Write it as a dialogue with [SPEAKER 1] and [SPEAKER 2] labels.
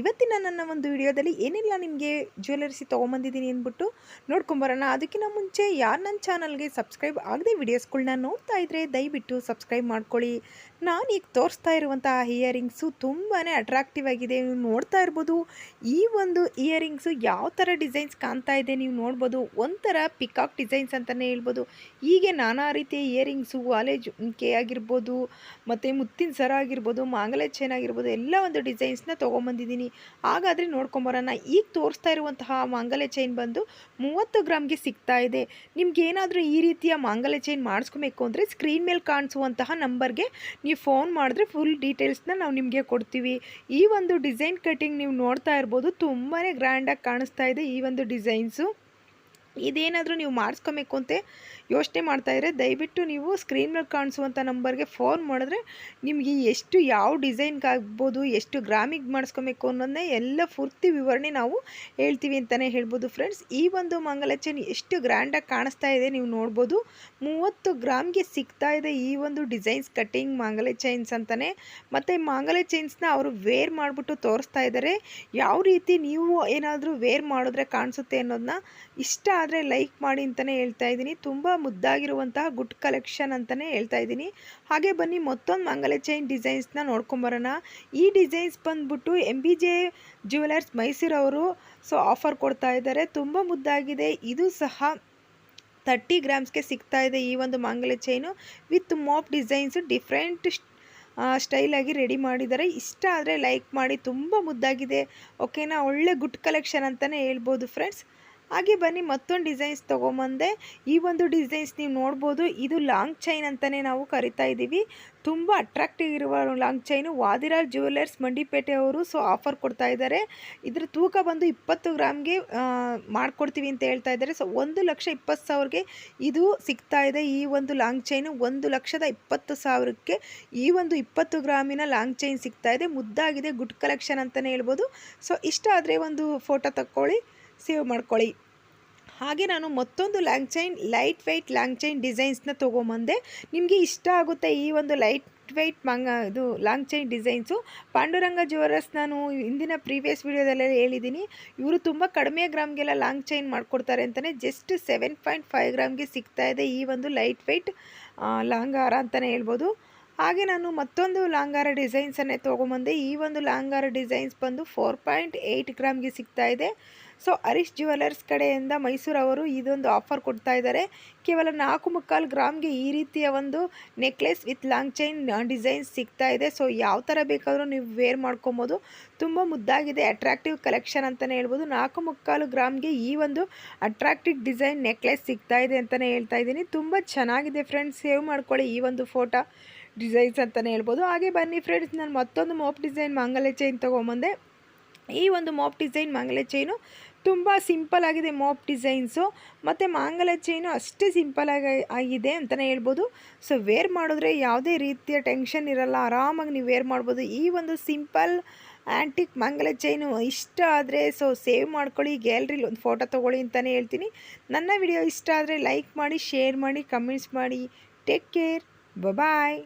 [SPEAKER 1] ಇವತ್ತಿನ ನನ್ನ ಒಂದು ವಿಡಿಯೋದಲ್ಲಿ ಏನಿಲ್ಲ ನಿಮಗೆ ಜ್ಯುವೆಲರ್ಸಿ ತೊಗೊಂಬಂದಿದ್ದೀನಿ ಅಂದ್ಬಿಟ್ಟು ನೋಡ್ಕೊಂಬರೋಣ. ಅದಕ್ಕಿಂತ ಮುಂಚೆ ಯಾರು ನನ್ನ ಚಾನಲ್ಗೆ ಸಬ್ಸ್ಕ್ರೈಬ್ ಆಗದೆ ವಿಡಿಯೋಸ್ಗಳನ್ನ ನೋಡ್ತಾ ಇದ್ದರೆ ದಯವಿಟ್ಟು ಸಬ್ಸ್ಕ್ರೈಬ್ ಮಾಡ್ಕೊಳ್ಳಿ. ನಾನು ಈಗ ತೋರಿಸ್ತಾ ಇರುವಂತಹ ಇಯರಿಂಗ್ಸು ತುಂಬಾ ಅಟ್ರಾಕ್ಟಿವ್ ಆಗಿದೆ. ನೀವು ನೋಡ್ತಾ ಇರ್ಬೋದು, ಈ ಒಂದು ಇಯರಿಂಗ್ಸು ಯಾವ ಥರ ಡಿಸೈನ್ಸ್ ಕಾಣ್ತಾ ಇದೆ ನೀವು ನೋಡ್ಬೋದು. ಒಂಥರ ಪಿಕಾಕ್ ಡಿಸೈನ್ಸ್ ಅಂತಲೇ ಹೇಳ್ಬೋದು. ಹೀಗೆ ನಾನಾ ರೀತಿಯ ಇಯರಿಂಗ್ಸು ವಾಲೇಜ್ ಕೆ ಆಗಿರ್ಬೋದು, ಮತ್ತು ಮುತ್ತಿನ ಸರ ಆಗಿರ್ಬೋದು, ಮಾಂಗಲ್ಯ ಚೈನ್ ಆಗಿರ್ಬೋದು, ಎಲ್ಲ ಒಂದು ಡಿಸೈನ್ಸ್ನ ತೊಗೊಂಬಂದಿದ್ದೀನಿ. ಹಾಗಾದರೆ ನೋಡ್ಕೊಂಬರೋಣ. ಈಗ ತೋರಿಸ್ತಾ ಇರುವಂತಹ ಮಾಂಗಲ್ಯ ಚೈನ್ ಬಂದು ಮೂವತ್ತು ಗ್ರಾಮ್ಗೆ ಸಿಗ್ತಾ ಇದೆ. ನಿಮ್ಗೆ ಏನಾದರೂ ಈ ರೀತಿಯ ಮಾಂಗಲ್ಯ ಚೈನ್ ಮಾಡಿಸ್ಕೊಬೇಕು ಅಂದರೆ ಸ್ಕ್ರೀನ್ ಮೇಲೆ ಕಾಣಿಸುವಂತಹ ನಂಬರ್ಗೆ ನೀವು ಫೋನ್ ಮಾಡಿದ್ರೆ ಫುಲ್ ಡೀಟೇಲ್ಸ್ನ ನಾವು ನಿಮಗೆ ಕೊಡ್ತೀವಿ. ಈ ಒಂದು ಡಿಸೈನ್ ಕಟ್ಟಿಂಗ್ ನೀವು ನೋಡ್ತಾ ಇರ್ಬೋದು ತುಂಬಾ ಗ್ರ್ಯಾಂಡಾಗಿ ಕಾಣಿಸ್ತಾ ಇದೆ ಈ ಒಂದು ಡಿಸೈನ್ಸು ಇದೇನಾದರೂ ನೀವು ಮಾಡಿಸ್ಕೊಬೇಕು ಅಂತ ಯೋಚನೆ ಮಾಡ್ತಾಯಿದ್ರೆ ದಯವಿಟ್ಟು ನೀವು ಸ್ಕ್ರೀನ್ ಮೇಲೆ ಕಾಣಿಸುವಂಥ ನಂಬರ್ಗೆ ಫೋನ್ ಮಾಡಿದ್ರೆ ನಿಮಗೆ ಎಷ್ಟು ಯಾವ ಡಿಸೈನ್ಗೆ ಆಗ್ಬೋದು, ಎಷ್ಟು ಗ್ರಾಮಿಗೆ ಮಾಡಿಸ್ಕೊಬೇಕು ಅನ್ನೋದನ್ನೇ ಎಲ್ಲ ಪೂರ್ತಿ ವಿವರಣೆ ನಾವು ಹೇಳ್ತೀವಿ ಅಂತಲೇ ಹೇಳ್ಬೋದು ಫ್ರೆಂಡ್ಸ್ ಈ ಒಂದು ಮಂಗಲ ಚೈನ್ ಎಷ್ಟು ಗ್ರ್ಯಾಂಡಾಗಿ ಕಾಣಿಸ್ತಾ ಇದೆ ನೀವು ನೋಡ್ಬೋದು. ಮೂವತ್ತು ಗ್ರಾಮ್ಗೆ ಸಿಗ್ತಾ ಇದೆ ಈ ಒಂದು ಡಿಸೈನ್ಸ್ ಕಟ್ಟಿಂಗ್ ಮಾಂಗಲ್ಯ ಚೈನ್ಸ್ ಅಂತಲೇ ಮತ್ತು ಮಾಂಗಲ್ಯ ಚೈನ್ಸ್ನ ಅವರು ವೇರ್ ಮಾಡಿಬಿಟ್ಟು ತೋರಿಸ್ತಾ ಇದ್ದಾರೆ ಯಾವ ರೀತಿ ನೀವು ಏನಾದರೂ ವೇರ್ ಮಾಡಿದ್ರೆ ಕಾಣಿಸುತ್ತೆ ಅನ್ನೋದನ್ನ ಇಷ್ಟ ಆದರೆ ಲೈಕ್ ಮಾಡಿ ಅಂತಲೇ ಹೇಳ್ತಾ ಇದ್ದೀನಿ. ತುಂಬ ಮುದ್ದಾಗಿರುವಂತಹ ಗುಡ್ ಕಲೆಕ್ಷನ್ ಅಂತಲೇ ಹೇಳ್ತಾ ಇದ್ದೀನಿ. ಹಾಗೆ ಬನ್ನಿ, ಮತ್ತೊಂದು ಮಂಗಲ ಚೈನ್ ಡಿಸೈನ್ಸ್ನ ನೋಡ್ಕೊಂಬರೋಣ ಈ ಡಿಸೈನ್ಸ್ ಬಂದ್ಬಿಟ್ಟು ಎಂ ಬಿ ಜೆ ಜ್ಯುವೆಲರ್ಸ್ ಮೈಸೂರವರು ಸೊ ಆಫರ್ ಕೊಡ್ತಾ ಇದ್ದಾರೆ. ತುಂಬ ಮುದ್ದಾಗಿದೆ. ಇದು ಸಹ ಥರ್ಟಿ ಗ್ರಾಮ್ಸ್ಗೆ ಸಿಗ್ತಾ ಇದೆ ಈ ಒಂದು ಮಾಂಗಲ chain. With mop designs different ಸ್ಟೈಲಾಗಿ ready ಮಾಡಿದ್ದಾರೆ. ಇಷ್ಟ ಆದರೆ ಲೈಕ್ ಮಾಡಿ. ತುಂಬ ಮುದ್ದಾಗಿದೆ. ಓಕೆನಾ? ಒಳ್ಳೆ ಗುಡ್ ಕಲೆಕ್ಷನ್ ಅಂತಲೇ ಹೇಳ್ಬೋದು ಫ್ರೆಂಡ್ಸ್. ಹಾಗೆ ಬನ್ನಿ, ಮತ್ತೊಂದು ಡಿಸೈನ್ಸ್ ತೊಗೊಂಬಂದೆ. ಈ ಒಂದು ಡಿಸೈನ್ಸ್ ನೀವು ನೋಡ್ಬೋದು, ಇದು ಲಾಂಗ್ ಚೈನ್ ಅಂತಲೇ ನಾವು ಕರಿತಾ ಇದ್ದೀವಿ ತುಂಬ ಅಟ್ರಾಕ್ಟಿವ್ ಇರುವ ಲಾಂಗ್ ಚೈನು ವಾದಿರಾಜ್ ಜ್ಯುವೆಲರ್ಸ್ ಮಂಡಿಪೇಟೆಯವರು ಸೊ ಆಫರ್ ಕೊಡ್ತಾ ಇದ್ದಾರೆ. ಇದ್ರ ತೂಕ ಬಂದು ಇಪ್ಪತ್ತು ಗ್ರಾಮ್ಗೆ ಮಾಡಿಕೊಡ್ತೀವಿ ಅಂತ ಹೇಳ್ತಾ ಇದ್ದಾರೆ. ಸೊ ಒಂದು ಲಕ್ಷ ಇಪ್ಪತ್ತು ಸಾವಿರಗೆ ಇದು ಸಿಗ್ತಾ ಇದೆ ಈ ಒಂದು ಲಾಂಗ್ ಚೈನು ಒಂದು ಲಕ್ಷದ ಇಪ್ಪತ್ತು ಸಾವಿರಕ್ಕೆ ಈ ಒಂದು ಇಪ್ಪತ್ತು ಗ್ರಾಮಿನ ಲಾಂಗ್ ಚೈನ್ ಸಿಗ್ತಾ ಇದೆ. ಮುದ್ದಾಗಿದೆ ಗುಡ್ ಕಲೆಕ್ಷನ್ ಅಂತಲೇ ಹೇಳ್ಬೋದು. ಸೊ ಇಷ್ಟ ಆದರೆ ಒಂದು ಫೋಟೋ ತಕ್ಕೊಳ್ಳಿ ಸೇವ್ ಮಾಡ್ಕೊಳ್ಳಿ. ಹಾಗೆ ನಾನು ಮತ್ತೊಂದು long chain, light weight long chain ಡಿಸೈನ್ಸ್ನ ತೊಗೊಂಬಂದೆ. ನಿಮಗೆ ಇಷ್ಟ ಆಗುತ್ತೆ ಈ ಒಂದು ಲೈಟ್ ವೆಯ್ಟ್ ಮಂಗ, ಇದು long chain designs. Panduranga jewellers ನಾನು ಹಿಂದಿನ ಪ್ರೀವಿಯಸ್ ವೀಡಿಯೋದಲ್ಲೆಲ್ಲ ಹೇಳಿದ್ದೀನಿ. ಇವರು ತುಂಬ ಕಡಿಮೆ ಗ್ರಾಮ್ಗೆಲ್ಲ ಲಾಂಗ್ ಚೈನ್ ಮಾಡಿಕೊಡ್ತಾರೆ ಅಂತಲೇ ಜಸ್ಟ್ ಸೆವೆನ್ ಪಾಯಿಂಟ್ ಫೈವ್ ಗ್ರಾಮ್ಗೆ ಸಿಗ್ತಾ ಇದೆ ಈ ಒಂದು ಲೈಟ್ ವೆಯ್ಟ್ ಲಾಂಗ್ ಹಾರ ಅಂತಲೇ ಹೇಳ್ಬೋದು. ಹಾಗೆ ನಾನು ಮತ್ತೊಂದು ಲಾಂಗಾರ ಡಿಸೈನ್ಸನ್ನೇ ತೊಗೊಂಬಂದೆ. ಈ ಒಂದು ಲಾಂಗಾರ ಡಿಸೈನ್ಸ್ ಬಂದು ಫೋರ್ ಪಾಯಿಂಟ್ ಏಯ್ಟ್ ಗ್ರಾಮ್ಗೆ ಸಿಗ್ತಾ ಇದೆ. ಸೊ, ಹರೀಶ್ ಜ್ಯುವೆಲರ್ಸ್ ಕಡೆಯಿಂದ ಮೈಸೂರವರು ಇದೊಂದು ಆಫರ್ ಕೊಡ್ತಾ ಇದ್ದಾರೆ. ಕೇವಲ ನಾಲ್ಕು ಮುಕ್ಕಾಲು ಗ್ರಾಮ್ಗೆ ಈ ರೀತಿಯ ಒಂದು necklace with long chain designs ಸಿಗ್ತಾ ಇದೆ. ಸೊ, ಯಾವ ಥರ ಬೇಕಾದರೂ ನೀವು ವೇರ್ ಮಾಡ್ಕೊಬೋದು. ತುಂಬ ಮುದ್ದಾಗಿದೆ ಅಟ್ರಾಕ್ಟಿವ್ ಕಲೆಕ್ಷನ್ ಅಂತಲೇ ಹೇಳ್ಬೋದು. ನಾಲ್ಕು ಮುಕ್ಕಾಲು ಗ್ರಾಮ್ಗೆ ಈ ಒಂದು ಅಟ್ರಾಕ್ಟಿವ್ ಡಿಸೈನ್ ನೆಕ್ಲೆಸ್ ಸಿಗ್ತಾ ಇದೆ ಅಂತಲೇ ಹೇಳ್ತಾ ಇದ್ದೀನಿ. ತುಂಬ ಚೆನ್ನಾಗಿದೆ ಫ್ರೆಂಡ್ಸ್ ಸೇವ್ ಮಾಡ್ಕೊಳ್ಳಿ ಈ ಒಂದು ಫೋಟೋ ಡಿಸೈನ್ಸ್ ಅಂತಲೇ ಹೇಳ್ಬೋದು. ಹಾಗೆ ಬನ್ನಿ ಫ್ರೆಂಡ್ಸ್ ನಾನು ಮತ್ತೊಂದು ಮೋಪ್ ಡಿಸೈನ್ ಮಂಗಲ್ಯ ಚೈನ್ ತೊಗೊಂಬಂದೆ. ಈ ಒಂದು ಮೋಪ್ ಡಿಸೈನ್ ಮಾಂಗಲ್ಯ ಚೈನು ತುಂಬ ಸಿಂಪಲ್ ಆಗಿದೆ ಮಾಪ್ ಡಿಸೈನ್ಸು ಮತ್ತು ಮಾಂಗಲ್ಯ ಚೈನು ಅಷ್ಟೇ ಸಿಂಪಲ್ ಆಗಿ ಆಗಿದೆ ಅಂತಲೇ ಹೇಳ್ಬೋದು. ಸೊ ವೇರ್ ಮಾಡಿದ್ರೆ ಯಾವುದೇ ರೀತಿಯ ಟೆನ್ಷನ್ ಇರಲ್ಲ, ಆರಾಮಾಗಿ ನೀವು ವೇರ್ ಮಾಡ್ಬೋದು. ಈ ಒಂದು ಸಿಂಪಲ್ ಆ್ಯಂಟಿಕ್ ಮಂಗಲ ಚೈನು ಇಷ್ಟ ಆದರೆ ಸೊ ಸೇವ್ ಮಾಡ್ಕೊಳ್ಳಿ. ಗ್ಯಾಲ್ರಿಲಿ ಒಂದು ಫೋಟೋ ತೊಗೊಳ್ಳಿ ಅಂತಲೇ ಹೇಳ್ತೀನಿ. ನನ್ನ ವಿಡಿಯೋ ಇಷ್ಟ ಆದರೆ ಲೈಕ್ ಮಾಡಿ ಶೇರ್ ಮಾಡಿ ಕಮೆಂಟ್ಸ್ ಮಾಡಿ. Take care bye